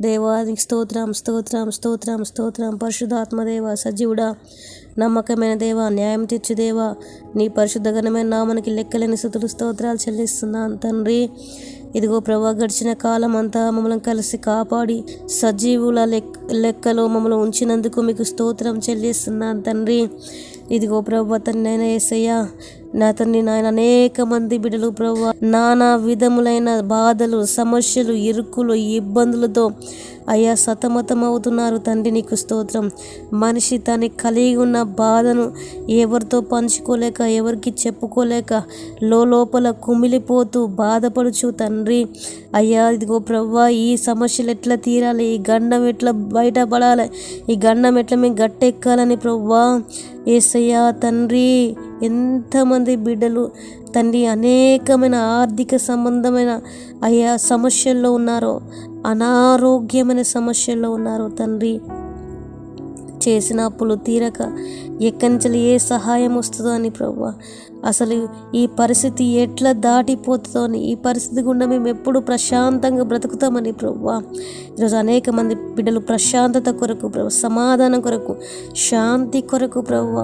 దేవానికి స్తోత్రం స్తోత్రం స్తోత్రం స్తోత్రం. పరిశుధాత్మదేవ సజీవుడా నమ్మకమైన దేవ న్యాయం తీర్చుదేవ నీ పరిశుద్ధ ఘనమైన నామనికి లెక్కలేని స్థుతులు స్తోత్రాలు చెల్లిస్తున్నాను తండ్రి. ఇదిగో ప్రభా గడిచిన కాలం అంతా మమ్మల్ని కలిసి కాపాడి సజీవుల లెక్ లెక్కలో మమ్మల్ని ఉంచినందుకు మీకు స్తోత్రం చెల్లిస్తున్నాను తండ్రి. ఇదిగో ప్రభా తండ్రి నాయన నా తండ్రి నాయన అనేక మంది బిడ్డలు ప్రభా నానా విధములైన బాధలు సమస్యలు ఇరుకులు ఇబ్బందులతో అయ్యా సతమతం అవుతున్నారు తండ్రి నీకు స్తోత్రం. మనిషి తను కలిగి ఉన్న బాధను ఎవరితో పంచుకోలేక ఎవరికి చెప్పుకోలేక లోపల కుమిలిపోతూ బాధపడుచు తండ్రి. అయ్యా ఇదిగో ప్రవ్వా ఈ సమస్యలు ఎట్లా తీరాలి? ఈ గండం ఎట్లా బయటపడాలి? ఈ గండం ఎట్లా మేము గట్టెక్కాలని ప్రవ్వా? ఏసయ్యా తండ్రి ఎంతమంది బిడ్డలు తండ్రి అనేకమైన ఆర్థిక సంబంధమైన అయ్యా సమస్యల్లో ఉన్నారో అనారోగ్యమైన సమస్యల్లో ఉన్నారో తండ్రి. చేసిన అప్పులు తీరక ఎక్కడి నుంచి ఏ సహాయం వస్తుందో అని ప్రభు అసలు ఈ పరిస్థితి ఎట్లా దాటిపోతుందో అని ఈ పరిస్థితి గుండా మేము ఎప్పుడు ప్రశాంతంగా బ్రతుకుతామని ప్రభు ఈరోజు అనేక మంది బిడ్డలు ప్రశాంతత కొరకు ప్రభు సమాధానం కొరకు శాంతి కొరకు ప్రభు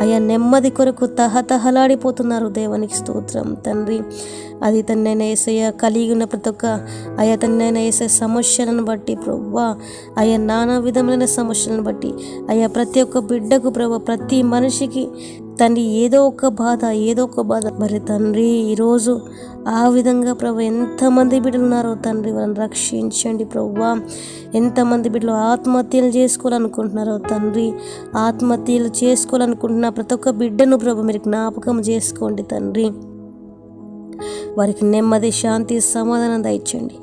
అయా నెమ్మది కొరకు తహతహలాడిపోతున్నారు దేవానికి స్తోత్రం. తండ్రి అది తన్నైనా ఏసయ్య కలిగి ఉన్న ప్రతి ఒక్క అయా తన్నైనా వేసే సమస్యలను బట్టి ప్రవ్వా అయా నానా విధములైన సమస్యలను బట్టి అయా ప్రతి ఒక్క బిడ్డకు ప్రభు ప్రతి మనిషికి తండ్రి ఏదో ఒక బాధ ఏదో ఒక బాధ. మరి తండ్రి ఈరోజు ఆ విధంగా ప్రభు ఎంతమంది బిడ్డలు ఉన్నారో తండ్రి వాళ్ళని రక్షించండి ప్రభువా ఎంతమంది బిడ్డలు ఆత్మహత్యలు చేసుకోవాలనుకుంటున్నారో తండ్రి ఆత్మహత్యలు చేసుకోవాలనుకుంటున్న ప్రతి ఒక్క బిడ్డను ప్రభు మీరు జ్ఞాపకం చేసుకోండి తండ్రి. వారికి నెమ్మది శాంతి సమాధానం దయచండి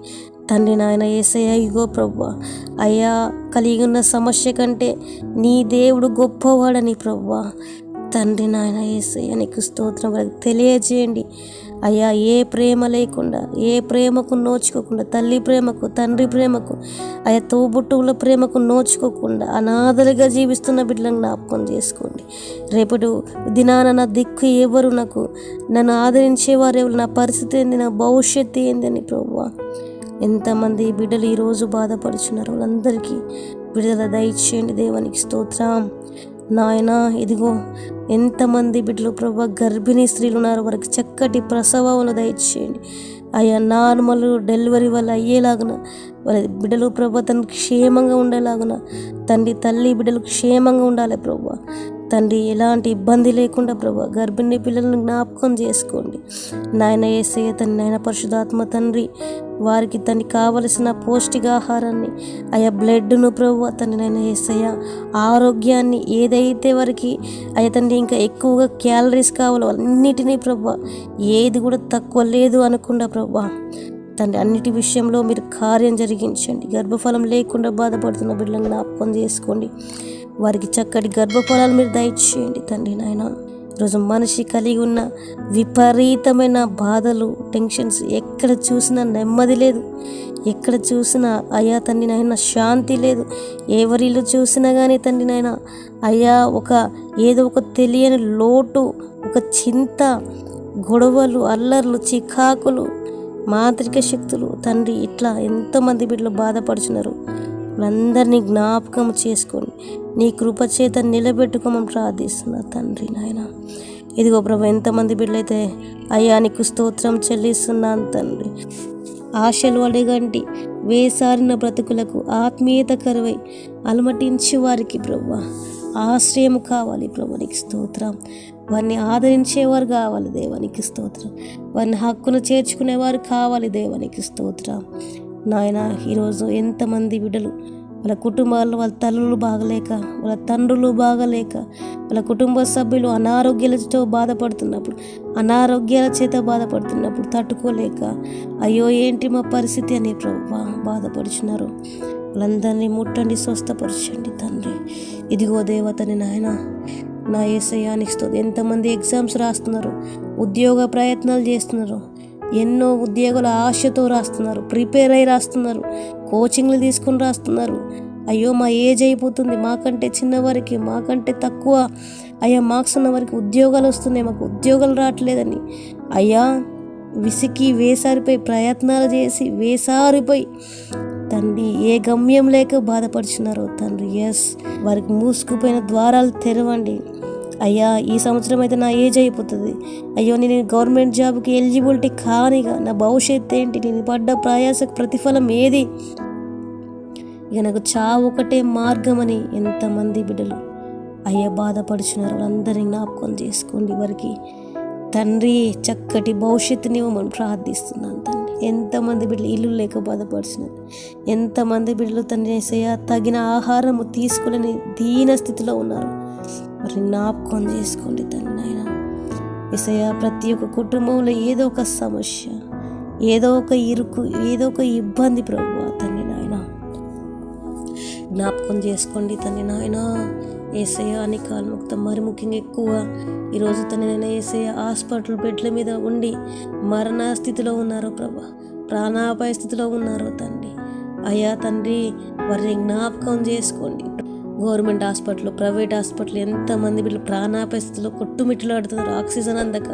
తండ్రి నాయన ఏసయ్య ఇగో ప్రభు అయ్యా కలిగి ఉన్న సమస్య కంటే నీ దేవుడు గొప్పవాడని ప్రభు తండ్రి నాయన ఏసయ్య నీకు స్తోత్రం. వారికి తెలియజేయండి. అయ్యా ఏ ప్రేమ లేకుండా ఏ ప్రేమకు నోచుకోకుండా తల్లి ప్రేమకు తండ్రి ప్రేమకు అయ్యా తోబుట్టువుల ప్రేమకు నోచుకోకుండా అనాథలుగా జీవిస్తున్న బిడ్డలను జ్ఞాపకం చేసుకోండి. రేపటి దినాన నా దిక్కు ఎవరు నాకు నన్ను ఆదరించేవారు ఎవరు నా పరిస్థితి ఏంది నా భవిష్యత్తు ఏందని ప్రభు ఎంతమంది బిడ్డలు ఈరోజు బాధపడుచున్నారు? వాళ్ళందరికీ విడుదల దయచేయండి. దేవానికి స్తోత్రం. నాయన ఇదిగో ఎంతమంది బిడ్డలు ప్రభా గర్భిణీ స్త్రీలు ఉన్నారు. వారికి చక్కటి ప్రసవములు దయచేయండి. అయ్యా నార్మల్ డెలివరీ వల్ల అయ్యేలాగున వాళ్ళ బిడ్డలు ప్రభా తను క్షేమంగా ఉండేలాగున తండ్రి తల్లి బిడ్డలు క్షేమంగా ఉండాలి ప్రభా. తండ్రి ఎలాంటి ఇబ్బంది లేకుండా ప్రభా గర్భిణీ పిల్లలను జ్ఞాపకం చేసుకోండి. నాయన ఏసయ్య తండ్రి నాయన పరిశుధాత్మ తండ్రి వారికి తనకి కావలసిన పౌష్టికాహారాన్ని ఆయా బ్లడ్ను ప్రభు అతని నాయన ఏసయ్య ఆరోగ్యాన్ని ఏదైతే వారికి అయ్యా తండ్రి ఇంకా ఎక్కువగా క్యాలరీస్ కావాలో అన్నిటినీ ప్రభు ఏది కూడా తక్కువ లేదు అనకుండా ప్రభా తండ్రి అన్నిటి విషయంలో మీరు కార్యం జరిగించండి. గర్భఫలం లేకుండా బాధపడుతున్న బిడ్డలను జ్ఞాపకం చేసుకోండి. వారికి చక్కటి గర్భఫలాలు మీరు దయచేయండి తండ్రి నాయన. ఈరోజు మనిషి కలిగి ఉన్న విపరీతమైన బాధలు టెన్షన్స్ ఎక్కడ చూసినా నెమ్మది లేదు. ఎక్కడ చూసినా అయ్యా తండ్రి నాయన శాంతి లేదు. ఎవరిల్లు చూసినా కానీ తండ్రి నాయన అయ్యా ఒక ఏదో ఒక తెలియని లోటు ఒక చింత గొడవలు అల్లర్లు చికాకులు మాంత్రిక శక్తులు తండ్రి ఇట్లా ఎంతోమంది బిడ్డలు బాధపడుచున్నారు. అందరినీ జ్ఞాపకం చేసుకోండి నీ కృపచేత నిలబెట్టుకోమని ప్రార్థిస్తున్నా తండ్రి నాయన. ఇదిగో ప్రభు ఎంతమంది బిడ్డలైతే అయ్యా నీకు స్తోత్రం చెల్లిస్తున్నాను తండ్రి. ఆశలు అడగండి వేసారిన బ్రతుకులకు ఆత్మీయత కరువై అలమటించి వారికి ప్రభు. ఆశ్రయం కావాలి ప్రభునికి స్తోత్రం. వారిని ఆదరించేవారు కావాలి దేవానికి స్తోత్రం. వారిని హక్కును చేర్చుకునేవారు కావాలి దేవానికి స్తోత్రం. నాయన ఈరోజు ఎంతమంది బిడ్డలు వాళ్ళ కుటుంబాల్లో వాళ్ళ తల్లులు బాగలేక వాళ్ళ తండ్రులు బాగలేక వాళ్ళ కుటుంబ సభ్యులు అనారోగ్యాలతో బాధపడుతున్నప్పుడు అనారోగ్యాల చేత బాధపడుతున్నప్పుడు తట్టుకోలేక అయ్యో ఏంటి మా పరిస్థితి అని ప్రభు బాధపడుచున్నారు. వాళ్ళందరినీ ముట్టండి స్వస్థపరచండి తండ్రి. ఇదిగో దేవతని నాయన నా ఏసయానికి ఎంతమంది ఎగ్జామ్స్ రాస్తున్నారు ఉద్యోగ ప్రయత్నాలు చేస్తున్నారు ఎన్నో ఉద్యోగుల ఆశతో రాస్తున్నారు ప్రిపేర్ అయి రాస్తున్నారు కోచింగ్లు తీసుకుని రాస్తున్నారు. అయ్యో మా ఏజ్ అయిపోతుంది మాకంటే చిన్నవారికి మాకంటే తక్కువ. అయ్యా మార్క్స్ ఉన్న వారికి ఉద్యోగాలు వస్తున్నాయి మాకు ఉద్యోగాలు రావట్లేదని. అయ్యా విసికి వేసారిపోయి ప్రయత్నాలు చేసి వేసారిపోయి తండ్రి ఏ గమ్యం లేక బాధపడుచున్నారో తండ్రి ఎస్ వారికి మూసుకుపోయిన ద్వారాలు తెరవండి. అయ్యా ఈ సంవత్సరం అయితే నా ఏజ్ అయిపోతుంది. అయ్యో నేను గవర్నమెంట్ జాబ్కి ఎలిజిబిలిటీ కానిగా నా భవిష్యత్తు ఏంటి? నేను పడ్డ ప్రయాసకు ప్రతిఫలం ఏది? ఇక నాకు చావు ఒకటే మార్గం అని ఎంతమంది బిడ్డలు అయ్యా బాధపడుచున్నారు. వాళ్ళందరినీ జ్ఞాపకం చేసుకోండి వారికి. తండ్రి చక్కటి భవిష్యత్తుని ఇవ్వమని ప్రార్థిస్తున్నాను తండ్రి. ఎంతమంది బిడ్డలు ఇల్లు లేక బాధపడుచున్నారు. ఎంతమంది బిడ్డలు తండ్రి ఏసయ్య తగిన ఆహారము తీసుకోలేని దీన స్థితిలో ఉన్నారు. మరి జ్ఞాపకం చేసుకోండి తండ్రి నాయన. ఏసయ్య ప్రతి ఒక్క కుటుంబంలో ఏదో ఒక సమస్య ఏదో ఒక ఇరుకు ఏదో ఒక ఇబ్బంది ప్రభు తండ్రి నాయన. జ్ఞాపకం చేసుకోండి తండ్రి నాయన. ఏసయ అని కాల్ముక్త మరి ముఖ్యంగా ఎక్కువ. ఈరోజు తన నేను ఏసయ హాస్పిటల్ బెడ్ల మీద ఉండి మరణ స్థితిలో ఉన్నారు ప్రభా ప్రాణాపాయ స్థితిలో ఉన్నారు తండ్రి. అయ్యా తండ్రి వారిని జ్ఞాపకం చేసుకోండి. గవర్నమెంట్ హాస్పిటల్ ప్రైవేట్ హాస్పిటల్ ఎంతమంది వీళ్ళు ప్రాణాపాయ స్థితిలో కొట్టుమిట్టులాడుతున్నారు ఆక్సిజన్ అందక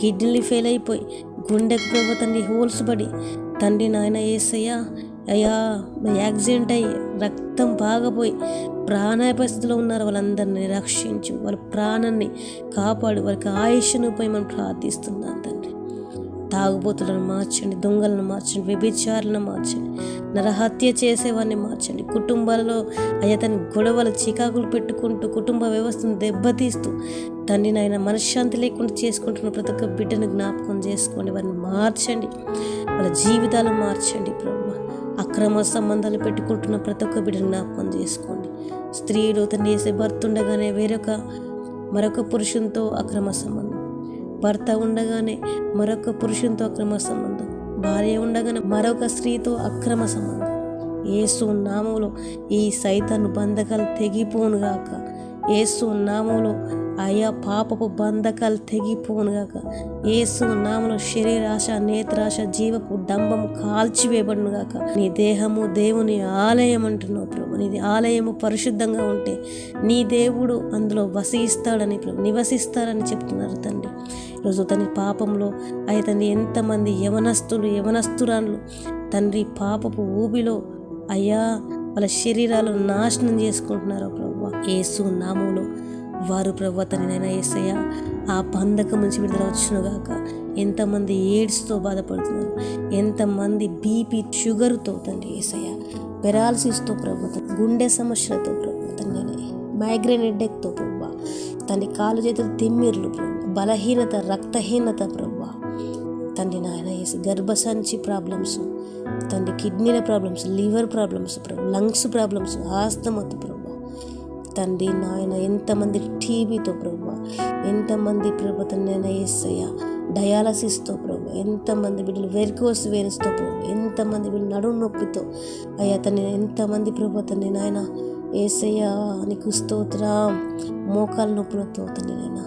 కిడ్నీలు ఫెయిల్ అయిపోయి గుండెకు ప్రభు తండ్రి హోల్స్ పడి తండ్రి నాయన ఏసయ్యా అయ్యా యాక్సిడెంట్ అయ్యి రక్తం బాగపోయి ప్రాణాయ పరిస్థితిలో ఉన్నారు వాళ్ళందరినీ రక్షించు వాళ్ళ ప్రాణాన్ని కాపాడు వారికి ఆయుష్ను పోయి మనం ప్రార్థిస్తున్నాం తండ్రి. తాగుబోతులను మార్చండి దొంగలను మార్చండి వ్యభిచారులను మార్చండి నరహత్య చేసేవాడిని మార్చండి. కుటుంబాలలో అయ్యా తన గొడవలు చికాకులు పెట్టుకుంటూ కుటుంబ వ్యవస్థను దెబ్బతీస్తూ తన్ని నాయన మనశ్శాంతి లేకుండా చేసుకుంటున్న ప్రతి ఒక్క బిడ్డను జ్ఞాపకం చేసుకోండి. వారిని మార్చండి వాళ్ళ జీవితాలు మార్చండి ప్రభు. అక్రమ సంబంధాలు పెట్టుకుంటున్న ప్రతి ఒక్క బిడ్డను జ్ఞాపకం చేసుకోండి. స్త్రీలు తను చేసే భర్త ఉండగానే వేరొక మరొక పురుషునితో అక్రమ సంబంధం భర్త ఉండగానే మరొక పురుషునితో అక్రమ సంబంధం. భార్య ఉండగానే మరొక స్త్రీతో అక్రమ సంబంధం. ఏసు నామములో ఈ సైతాను బంధకాలు తెగిపోనుగాక ఏసు నామములో అయా పాపపు బంధకాలు తెగిపోనుగాక ఏసు నామలో శరీరాశ నేత్రాశ జీవపు డంబము కాల్చివేయబడునుగాక నీ దేహము దేవుని ఆలయం అంటున్నావు ప్రభు. నీ ఆలయము పరిశుద్ధంగా ఉంటే నీ దేవుడు అందులో వసిస్తాడని ప్రభు. నివసిస్తాడని చెప్తున్నారు తండ్రి. ఈరోజు తన పాపంలో అతని ఎంతమంది యవనస్తులు యవనస్తురాన్లు తండ్రి పాపపు ఊబిలో అయ్యా వాళ్ళ శరీరాలు నాశనం చేసుకుంటున్నారు ప్రభు. ఏసు నామంలో వారు ప్రభు తనైనా ఏసయ్య ఆ బంధకం నుంచి విడుదల వచ్చునుగాక ఎంతమంది ఎయిడ్స్తో బాధపడుతున్నారు ఎంతమంది బీపీ షుగర్తో తండ్రి ఏసయ్య పెరాలసిస్తో ప్రభు గుండె సమస్యలతో ప్రభు తండ్రి మైగ్రేన్ హెడ్డెక్తో ప్రభు తన కాలు చేతులు తిమ్మిర్లు ప్రభు బలహీనత రక్తహీనత ప్రభు తండ్రి నాయన వేసి గర్భసంచి ప్రాబ్లమ్స్ తండ్రి కిడ్నీల ప్రాబ్లమ్స్ లివర్ ప్రాబ్లమ్స్ ప్రభు లంగ్స్ ప్రాబ్లమ్స్ ఆస్తమత ప్రభు. తండ్రి నాయన ఎంతమంది టీబీతో ప్రభు ఎంతమంది ప్రభు తండ్రి ఏసయ్య డయాలసిస్తో ప్రభు ఎంతమంది బిడ్డలు వెరికోస్ వేరుస్తో ప్రభు ఎంతమంది బిడ్డలు నడుము నొప్పితో అయ్యా తన ఎంతమంది ప్రభు తండ్రి నాయన ఏసయ్య నీకు స్తోత్రం మోకాల నొప్పులతో తండ్రి నాయన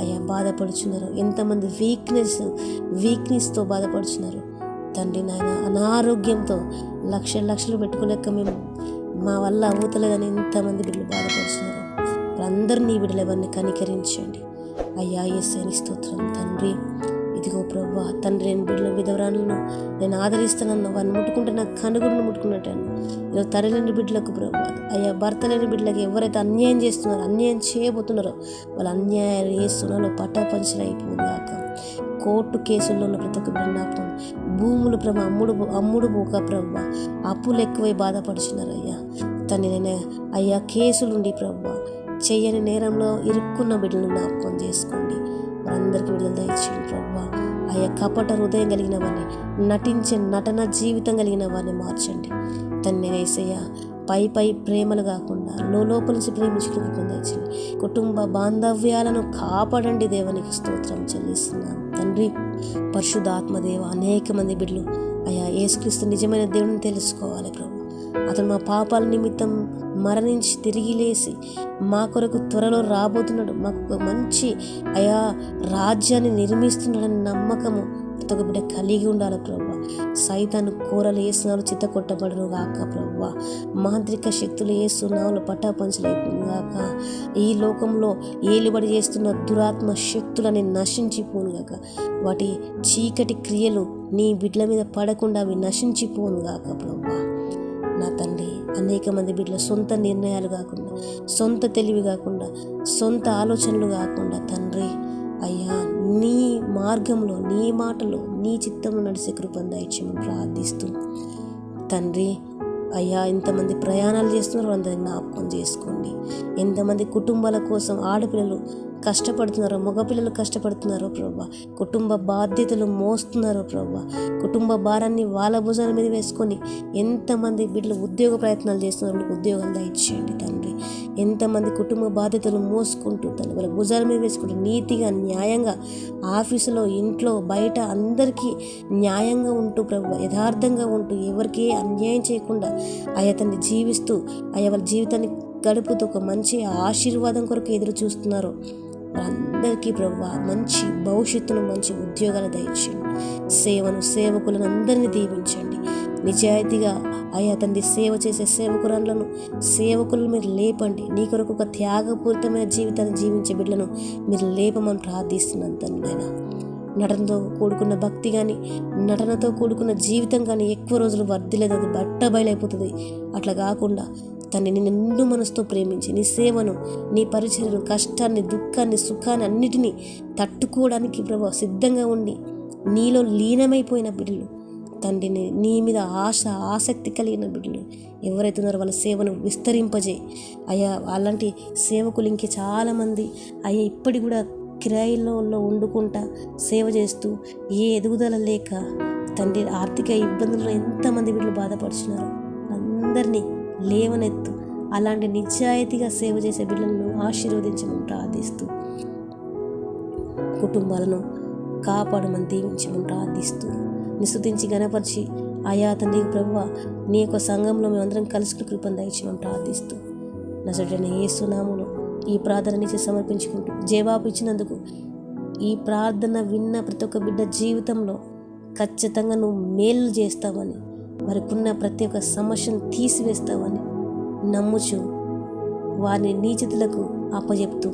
అయ్యా బాధపడుచున్నారు. ఎంతమంది వీక్నెస్ వీక్నెస్తో బాధపడుచున్నారు. తండ్రి నాయన అనారోగ్యంతో లక్ష లక్షలు పెట్టుకోలేక మేము మా వల్ల అవుతలేదని ఎంతమంది బిడ్డలు బాధపడుతున్నారు అందరినీ నీ బిడ్డలు ఎవరిని కనికరించండి? అయ్యా ఎస్ఐని స్తోత్రం. తండ్రి ఇదిగో ప్రభు తండ్రి నేను బిడ్డల విధవరాలను నేను ఆదరిస్తానన్న వారిని ముట్టుకుంటే నాకు కనుగుడిని ముట్టుకున్నట్టాను ఈరోజు తరలేని బిడ్డలకు ప్రభు అయ్యా భర్త లేని బిడ్డలకు ఎవరైతే అన్యాయం చేస్తున్నారో అన్యాయం చేయబోతున్నారో వాళ్ళు అన్యాయాలు చేస్తున్నారో పటాపంచలు అయిపోగాక కోర్టు కేసుల్లో ఉన్న ప్రతి ఒక్క జ్ఞాపకం భూములు ప్రభు అమ్ముడు అమ్ముడు పోక ప్రభు అప్పులు ఎక్కువై బాధపడుచున్నారు అయ్యా. తను నేను అయ్యా కేసులుండి ప్రభు చెయ్యని నేరంలో ఇరుక్కున్న బిడ్డలను జ్ఞాపకం చేసుకోండి. మనందరికీ విడుదల దయచేయండి ప్రభ. అయ్యా కపట హృదయం కలిగిన వారిని నటించే నటన జీవితం కలిగిన వారిని మార్చండి. తన్ని వేసయ్యా పై పై ప్రేమలు కాకుండా లోపల నుంచి ప్రేమించుకుని దయచండి కుటుంబ బాంధవ్యాలను కాపాడండి దేవానికి స్తోత్రం చెల్లిస్తున్నాను. తండ్రి పరిశుద్ధాత్మదేవ అనేక మంది బిడ్డలు అయా యేసుక్రీస్తు నిజమైన దేవుడిని తెలుసుకోవాలి ప్రభు. అతను మా పాపాల నిమిత్తం మరణించి తిరిగి లేచి మా కొరకు త్వరలో రాబోతున్నాడు. మాకు ఒక మంచి అయా రాజ్యాన్ని నిర్మిస్తున్నాడని నమ్మకము. ప్రతి బిడ్డ కలిగి ఉండాలి ప్రభు. సైతాను కూరలు వేసినాలు చిత్త కొట్టబడును గాక ప్రభు. మాంత్రిక శక్తులు వేస్తున్నావులు పటాపంచలేకును గాక ఈ లోకంలో ఏలుబడి చేస్తున్న దురాత్మ శక్తులని నశించిపోను గాక. వాటి చీకటి క్రియలు నీ బిడ్డల మీద పడకుండా అవి నశించిపోను గాక ప్రభు. నా తండ్రి. అనేక మంది బిడ్డల సొంత నిర్ణయాలు కాకుండా సొంత తెలివి కాకుండా సొంత ఆలోచనలు కాకుండా తండ్రి అయ్యా నీ మార్గంలో నీ మాటలో నీ చిత్తంలో నడిచే కృపను దయచేయమని ప్రార్థిస్తూ తండ్రి అయ్యా ఎంతమంది ప్రయాణాలు చేస్తున్నారు అందరిని జ్ఞాపకం చేసుకోండి. ఎంతమంది కుటుంబాల కోసం ఆడపిల్లలు కష్టపడుతున్నారో మగపిల్లలు కష్టపడుతున్నారో ప్రభా. కుటుంబ బాధ్యతలు మోస్తున్నారో ప్రభా. కుటుంబ భారాన్ని వాళ్ళ భుజాల మీద వేసుకొని ఎంతమంది బిడ్డలు ఉద్యోగ ప్రయత్నాలు చేస్తున్నారో ఉద్యోగాలు దయచేయండి తండ్రి. ఎంతమంది కుటుంబ బాధ్యతలు మోసుకుంటూ తను వాళ్ళ భుజాల మీద వేసుకుంటూ నీతిగా న్యాయంగా ఆఫీసులో ఇంట్లో బయట అందరికీ న్యాయంగా ఉంటూ ప్రభు యథార్థంగా ఉంటూ ఎవరికి అన్యాయం చేయకుండా ఆయా తన్ని జీవిస్తూ ఆయా వాళ్ళ జీవితాన్ని గడుపుతూ ఒక మంచి ఆశీర్వాదం కొరకు ఎదురు చూస్తున్నారు. వాళ్ళందరికీ ప్రభు మంచి భవిష్యత్తును మంచి ఉద్యోగాలు దయచేయండి. సేవను సేవకులను అందరినీ దీవించండి. నిజాయితీగా అయ్యా తండ్రి సేవ చేసే సేవకురాలను సేవకులను మీరు లేపండి. నీ కొరకు ఒక త్యాగపూరితమైన జీవితాన్ని జీవించే బిడ్డలను మీరు లేపమని ప్రార్థిస్తున్నాను తండ్రి నటనతో కూడుకున్న భక్తి కానీ నటనతో కూడుకున్న జీవితం కానీ ఎక్కువ రోజులు వర్ధిలేదు అది బట్ట బయలైపోతుంది అట్లా కాకుండా తండ్రి నిన్ను నిండు మనసుతో ప్రేమించి నీ సేవను నీ పరిచయను కష్టాన్ని దుఃఖాన్ని సుఖాన్ని అన్నిటినీ తట్టుకోవడానికి ప్రభు సిద్ధంగా ఉండి నీలో లీనమైపోయిన బిడ్డలు తండ్రిని నీ మీద ఆశ ఆసక్తి కలిగిన బిడ్డలు ఎవరైతే ఉన్నారో వాళ్ళ సేవను విస్తరింపజేయి. అయ్యా అలాంటి సేవకులు ఇంకే చాలామంది అయ్యా ఇప్పటి కూడా కిరాయిల్లో వండుకుంటా సేవ చేస్తూ ఏ ఎదుగుదల లేక తండ్రి ఆర్థిక ఇబ్బందుల్లో ఎంతమంది బిడ్డలు బాధపడుచున్నారు అందరినీ లేవనెత్తు. అలాంటి నిజాయితీగా సేవ చేసే బిడ్డలను ఆశీర్వదించమని ప్రార్థిస్తూ కుటుంబాలను కాపాడమని దీవించమని ప్రార్థిస్తూ నిస్తుతించి గణపరిచి ఆయా తండ్రి ప్రభువ నీ యొక్క సంఘంలో మేమందరం కలుసుకుని కృపను దయచేయమని ప్రార్థిస్తూ నజడైన ఏసునాములో ఈ ప్రార్థన నుంచి సమర్పించుకుంటూ జవాబు ఇచ్చినందుకు ఈ ప్రార్థన విన్న ప్రతి ఒక్క బిడ్డ జీవితంలో ఖచ్చితంగా నువ్వు మేలు చేస్తావని వారికున్న ప్రతి ఒక్క సమస్యను తీసివేస్తావని నమ్ముచు వారిని నీచితులకు అప్పజెప్తూ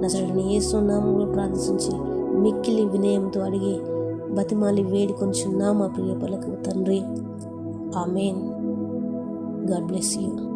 నసడని ఏసునామంలో ప్రార్థించి మిక్కిలి వినయంతో అడిగి బతిమాలి వేడి కొంచెం నా మా ప్రియ పలకు తండ్రి. ఆమెన్. God bless you.